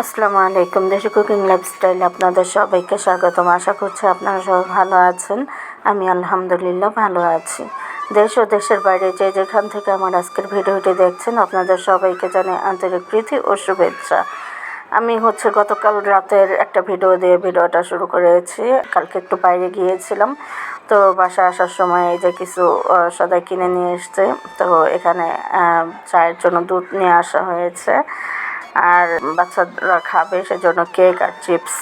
আসসালামু আলাইকুম। দেশি কুকিং লাইফস্টাইল আপনাদের সবাইকে স্বাগতম। আশা করছি আপনারা সবাই ভালো আছেন। আমি আলহামদুলিল্লাহ ভালো আছি। দেশ ও দেশের বাইরে যে যেখান থেকে আমার আজকের ভিডিওটি দেখছেন, আপনাদের সবাইকে জানাই আন্তরিক প্রীতি ও শুভেচ্ছা। আমি হচ্ছে গতকাল রাতের একটা ভিডিও দিয়ে ভিডিওটা শুরু করেছি। কালকে একটু বাইরে গিয়েছিলাম। তো বাসা আসার সময় এই যে কিছু সদাই কিনে নিয়ে এসছে। তো এখানে চায়ের জন্য দুধ নিয়ে আসা হয়েছে। আর বাচ্চারা খাবে, সেজন্য কেক আর চিপস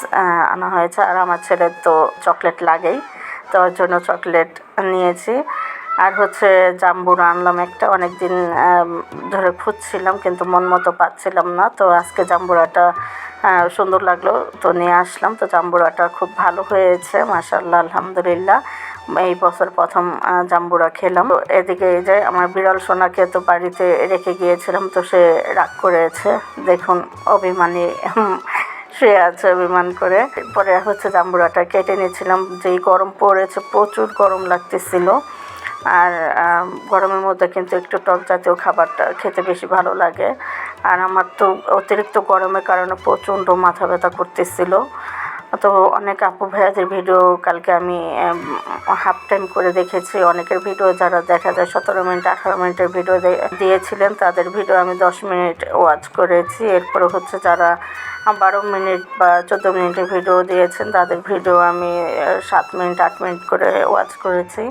আনা হয়েছে। আর আমার ছেলের তো চকলেট লাগেই, তো ওর জন্য চকলেট নিয়েছি। আর হচ্ছে জাম্বুর আনলাম একটা অনেক দিন ধরে খুঁজছিলাম, কিন্তু মন মতো পাচ্ছিলাম না। তো আজকে জাম্বুরাটা সুন্দর লাগল, তো নিয়ে আসলাম। তো জাম্বুরাটা খুব ভালো হয়েছে মাসাল্লাহ আলহামদুলিল্লাহ। এই বছর প্রথম জাম্বুরা খেলাম। তো এদিকে এই যে আমার বিড়াল সোনাকে তো বাড়িতে রেখে গিয়েছিলাম, তো সে রাগ করেছে। দেখুন, অভিমানী শুয়ে আছে অভিমান করে। পরে হচ্ছে জাম্বুরাটা কেটে নিয়েছিলাম। যেই গরম পড়েছে, প্রচুর গরম লাগতেছিল। আর গরমের মধ্যে কিন্তু একটু টক জাতীয় খাবারটা খেতে বেশি ভালো লাগে। আর আমার তো অতিরিক্ত গরমের কারণে প্রচণ্ড মাথা ব্যথা করতেছিল। তো অনেক আপু ভাইয়াদের ভিডিও কালকে আমি হাফ টাইম করে দেখেছি। অনেকের ভিডিও যারা দেখা যায় সতেরো মিনিট, আঠারো মিনিটের ভিডিও দিয়েছিলেন, তাদের ভিডিও আমি দশ মিনিট ওয়াচ করেছি। এরপরে হচ্ছে যারা বারো মিনিট বা চোদ্দ মিনিটের ভিডিও দিয়েছেন, তাদের ভিডিও আমি সাত মিনিট, আট মিনিট করে ওয়াচ করেছি।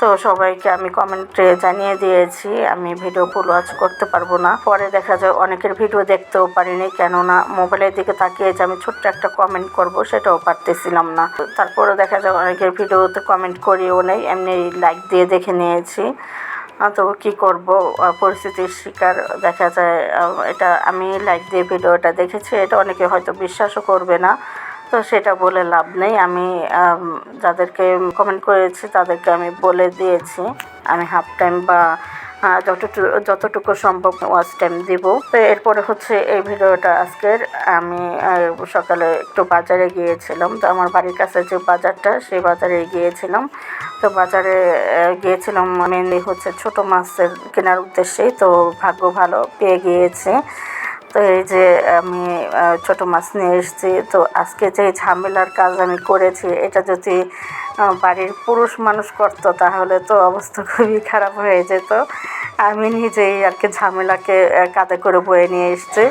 তো সবাইকে আমি কমেন্টে জানিয়ে দিয়েছি, আমি ভিডিও ফুল ওয়াচ করতে পারব না। পরে দেখা যায় অনেকের ভিডিও দেখতেও পারিনি, কেননা মোবাইলের দিকে তাকিয়ে যে আমি ছোট্ট একটা কমেন্ট করব সেটাও পারতেছিলাম না। তারপরে দেখা যায় অনেকের ভিডিওতে কমেন্ট করিও নেই, এমনি লাইক দিয়ে দেখে নিয়েছি। তো কি করব? পরিস্থিতির শিকার দেখা যায় এটা আমি লাইক দিয়ে ভিডিওটা দেখেছি, এটা অনেকে হয়তো বিশ্বাসও করবে না। তো সেটা বলে লাভ নেই। আমি যাদেরকে কমেন্ট করেছি, তাদেরকে আমি বলে দিয়েছি। আমি হাফ টাইম বা যতটুকু যতটুকু সম্ভব ওয়াচ টাইম দিব। তো এরপরে হচ্ছে এই ভিডিওটা আজকের। আমি সকালে একটু বাজারে গিয়েছিলাম। তো আমার বাড়ির কাছে যে বাজারটা, সেই বাজারে গিয়েছিলাম। তো বাজারে গিয়েছিলাম মেনলি হচ্ছে ছোট মাছের কেনার উদ্দেশ্যেই। তো ভাগ্য ভালো পেয়ে গিয়েছে। তো এই যে আমি ছোট মাছ নিয়ে এসেছি। তো আজকে যে ঝামেলার কাজ আমি করেছি, এটা যদি বাড়ির পুরুষ মানুষ করত, তাহলে তো অবস্থা খুবই খারাপ হয়ে যেত। আমি নিজেই আর কি ঝামেলাকে কাঁধে করে বয়ে নিয়ে এসেছি।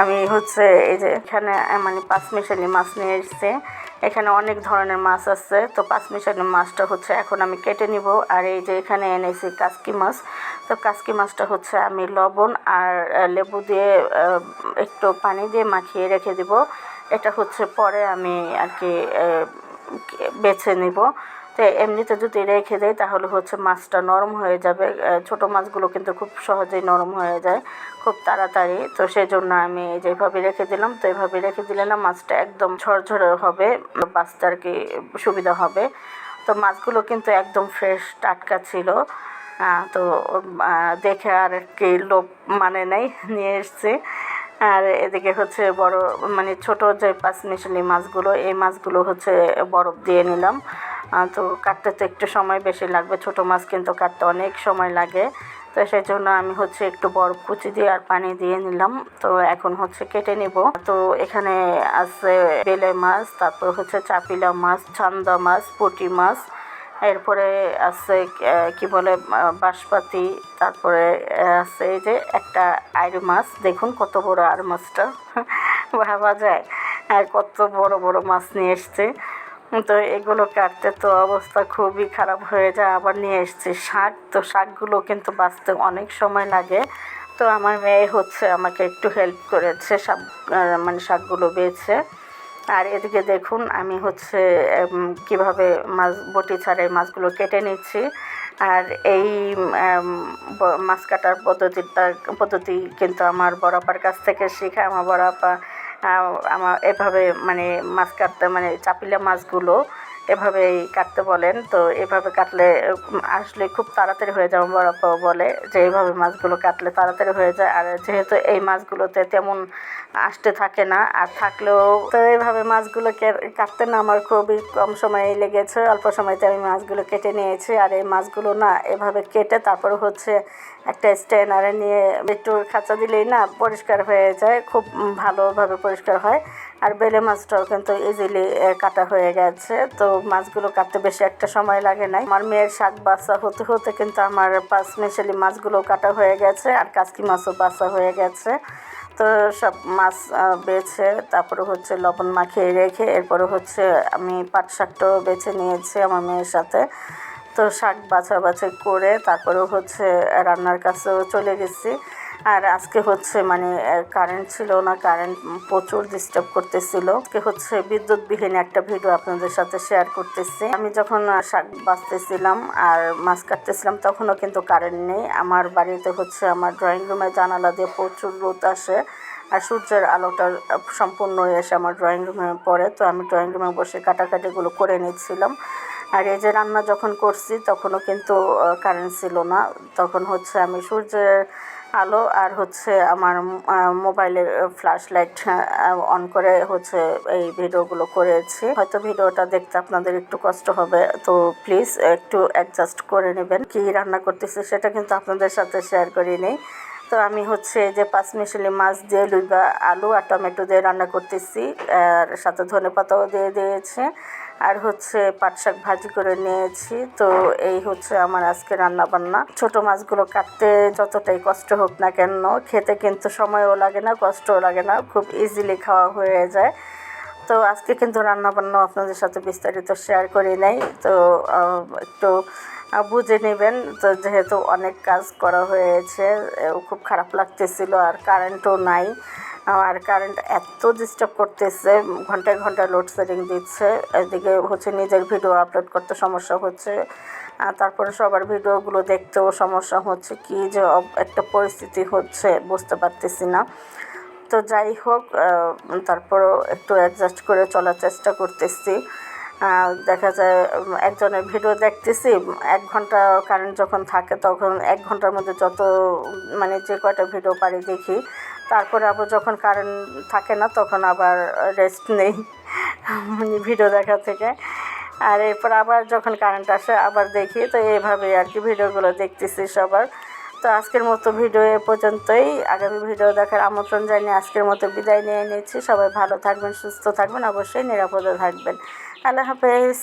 আমি হচ্ছে এই যে এখানে মানে পাঁচ মিশালি মাছ নিয়ে এসেছি। এখানে অনেক ধরনের মাছ আছে। তো পাঁচ মিশানের মাছটা হচ্ছে এখন আমি কেটে নিব। আর এই যে এখানে এনেছি কাসকি মাছ। তো কাসকি মাছটা হচ্ছে আমি লবণ আর লেবু দিয়ে একটু পানি দিয়ে মাখিয়ে রেখে দিব। এটা হচ্ছে পরে আমি আর কি বেছে নিব। তো এমনিতে যদি রেখে দেয়, তাহলে হচ্ছে মাছটা নরম হয়ে যাবে। ছোট মাছগুলো কিন্তু খুব সহজেই নরম হয়ে যায়, খুব তাড়াতাড়ি। তো সেই জন্য আমি যেভাবে রেখে দিলাম, তো এইভাবে রেখে দিলে না মাছটা একদম ঝরঝরে হবে, বাঁচতে আর কি সুবিধা হবে। তো মাছগুলো কিন্তু একদম ফ্রেশ টাটকা ছিল। তো দেখে আর কি লোভ মানে নেই, নিয়ে এসছি। আর এদিকে হচ্ছে বড় মানে ছোট যে পাঁচ মিশালি মাছগুলো, এই মাছগুলো হচ্ছে বরফ দিয়ে নিলাম। তো কাটতে তো একটু সময় বেশি লাগবে, ছোট মাছ কিন্তু কাটতে অনেক সময় লাগে। তো সেই জন্য আমি হচ্ছে একটু বরফ কুচি দিয়ে আর পানি দিয়ে নিলাম। তো এখন হচ্ছে কেটে নিব। তো এখানে আছে বেলে মাছ, তারপর হচ্ছে চাপিলা মাছ, চান্দা মাছ, পুঁটি মাছ, এরপরে আছে কি বলে বাঁশপাতি, তারপরে আছে এই যে একটা আইর মাছ। দেখুন কত বড় আর মাছটা। ভাবা যায়। আর কত বড় বড় মাছ নিয়ে এসছে। তো এগুলো কাটতে তো অবস্থা খুবই খারাপ হয়ে যায় আবার নিয়ে এসছি শাক। তো শাকগুলো কিন্তু বাঁচতে অনেক সময় লাগে। তো আমার মেয়ে হচ্ছে আমাকে একটু হেল্প করেছে শাক মানে শাকগুলো বেছে। আর এদিকে দেখুন আমি হচ্ছে কীভাবে মাছ বটি ছাড়ে মাছগুলো কেটে নিচ্ছি। আর এই মাছ কাটার পদ্ধতিটা পদ্ধতি কিন্তু আমার বড় আপার কাছ থেকে শেখা আমার বড় আপা আহ, আমার এভাবে মানে মাছ কাটতে মানে চাপিলা মাছগুলো এভাবেই কাটতে বলেন। তো এভাবে কাটলে, আসলে খুব তাড়াতাড়ি হয়ে যায় আমার বলে, যে এইভাবে মাছগুলো কাটলে তাড়াতাড়ি হয়ে যায়। আর যেহেতু এই মাছগুলোতে তেমন আসতে থাকে না, আর থাকলেও তো এইভাবে মাছগুলোকে কাটতে না আমার খুবই কম সময় লেগেছে। অল্প সময়তে আমি মাছগুলো কেটে নিয়েছি। আর এই মাছগুলো না এভাবে কেটে তারপর হচ্ছে একটা স্ট্যানারে নিয়ে একটু খাঁচা দিলেই না পরিষ্কার হয়ে যায়, খুব ভালোভাবে পরিষ্কার হয়। আর বেলে মাছটাও কিন্তু ইজিলি কাটা হয়ে গেছে। তো মাছগুলো কাটতে বেশি একটা সময় লাগে নাই। আমার মেয়ের শাক বাসা হতে হতে কিন্তু আমার পাঁচ মেশালি মাছগুলো কাটা হয়ে গেছে আর কাসকি মাছও বাসা হয়ে গেছে। তো সব মাছ বেছে তারপরে হচ্ছে লবণ মাখিয়ে রেখে এরপরে হচ্ছে আমি পাট শাকটাও বেছে নিয়েছি আমার মেয়ের সাথে। তো শাক বাছাবাছি করে তারপরেও হচ্ছে রান্নার কাছেও চলে গেছি। আর আজকে হচ্ছে মানে কারেন্ট ছিল না কারেন্ট প্রচুর ডিস্টার্ব করতেছিল। আজকে হচ্ছে বিদ্যুৎবিহীন একটা ভিডিও আপনাদের সাথে শেয়ার করতেছি। আমি যখন শাক বাছতেছিলাম আর মাছ কাটতেছিলাম, তখনও কিন্তু কারেন্ট নেই। আমার বাড়িতে হচ্ছে আমার ড্রয়িং রুমে জানালা দিয়ে প্রচুর রোদ আসে আর সূর্যের আলোটা সম্পূর্ণ এসে আমার ড্রয়িং রুমে পড়ে। তো আমি ড্রয়িং রুমে বসে কাটাকাটিগুলো করে নিচ্ছিলাম। আর এই যে রান্না যখন করছি, তখনও কিন্তু কারেন্ট ছিল না। তখন হচ্ছে আমি সূর্যের আলো আর হচ্ছে আমার মোবাইলের ফ্ল্যাশ লাইট অন করে হচ্ছে এই ভিডিওগুলো করেছি। হয়তো ভিডিওটা দেখতে আপনাদের একটু কষ্ট হবে, তো প্লিজ একটু অ্যাডজাস্ট করে নেবেন। কি রান্না করতেছি সেটা কিন্তু আপনাদের সাথে শেয়ার করি নেই তো আমি হচ্ছে যে পাঁচ মিশালি মাছ দিয়ে লুইবা আলু আর টমেটো দিয়ে রান্না করতেছি, আর সাথে ধনে পাতাও দিয়ে দিয়েছে। আর হচ্ছে পাট শাক ভাজি করে নিয়েছি। তো এই হচ্ছে আমার আজকে রান্না বান্না ছোট মাছগুলো কাটতে যতটাই কষ্ট হোক না কেন, খেতে কিন্তু সময়ও লাগে না, কষ্টও লাগে না, খুব ইজিলি খাওয়া হয়ে যায়। তো আজকে কিন্তু রান্না বান্না আপনাদের সাথে বিস্তারিত শেয়ার করি নাই। তো একটু বুঝে নেবেন। তো যেহেতু অনেক কাজ করা হয়েছে খুব খারাপ লাগতেছিল আর কারেন্টও নাই। আর কারেন্ট এত ডিস্টার্ব করতেছে, ঘন্টায় ঘন্টায় লোডশেডিং দিচ্ছে, এদিকে হচ্ছে নিজের ভিডিও আপলোড করতে সমস্যা হচ্ছে, আর তারপরে সবার ভিডিওগুলো দেখতেও সমস্যা হচ্ছে, কি যে একটা পরিস্থিতি হচ্ছে বুঝতে পারতেছি না। তো যাই হোক তারপরও একটু অ্যাডজাস্ট করে চলার চেষ্টা করতেছি। দেখা যায় একজনের ভিডিও দেখতেছি, এক ঘণ্টা কারেন্ট যখন থাকে তখন এক ঘণ্টার মধ্যে যত মানে যে কয়টা ভিডিও পারি দেখি তারপরে আবার যখন কারেন্ট থাকে না, তখন আবার রেস্ট নেই। ভিডিও দেখা থেকে। আর এরপর আবার যখন কারেন্ট আসে, আবার দেখি। তো এইভাবে আর কি ভিডিওগুলো দেখতেছি সবার। তো আজকের মতো ভিডিও এ পর্যন্তই। আগামী ভিডিও দেখার আমন্ত্রণ জানিয়ে আজকের মতো বিদায় নিয়ে নিচ্ছি। সবাই ভালো থাকবেন, সুস্থ থাকবেন, অবশ্যই নিরাপদে থাকবেন। আল্লাহ হাফেজ।